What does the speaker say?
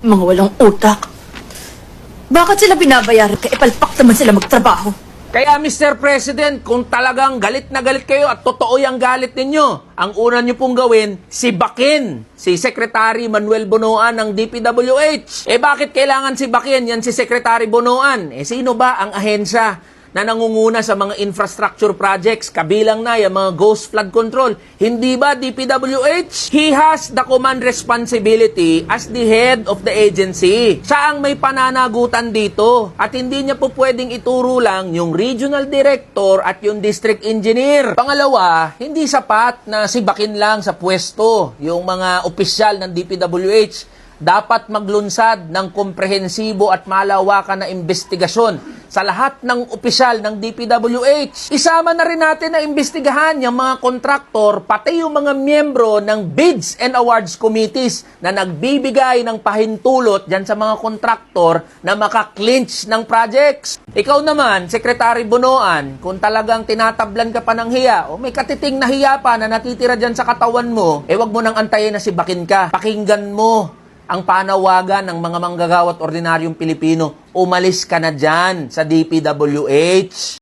Mga walang utak. Bakit sila binabayaran ka? Ipalpak naman sila magtrabaho. Kaya Mr. President, kung talagang galit na galit kayo at totoo yung galit ninyo, ang una nyo pong gawin, si Bakin, si Secretary Manuel Bonoan ng DPWH. Eh bakit kailangan si Bakin? Yan si Secretary Bonoan. Eh sino ba ang ahensya na nangunguna sa mga infrastructure projects, kabilang na yung mga ghost flood control. Hindi ba DPWH? He has the command responsibility as the head of the agency. Siya ang may pananagutan dito. At hindi niya po pwedeng ituro lang yung regional director at yung district engineer. Pangalawa, hindi sapat na sibakin lang sa pwesto yung mga opisyal ng DPWH dapat maglunsad ng komprehensibo at malawakan na investigasyon sa lahat ng opisyal ng DPWH. Isama na rin natin na imbestigahan yung mga kontraktor, pati yung mga miyembro ng Bids and Awards Committees na nagbibigay ng pahintulot dyan sa mga kontraktor na makaklinch ng projects. Ikaw naman, Secretary Bonoan, kung talagang tinatablan ka pa ng hiya o may katiting na hiya pa na natitira dyan sa katawan mo, eh wag mo nang antayin na si Bakin ka. Pakinggan mo ang panawagan ng mga manggagawa at ordinaryong Pilipino, umalis ka na dyan sa DPWH.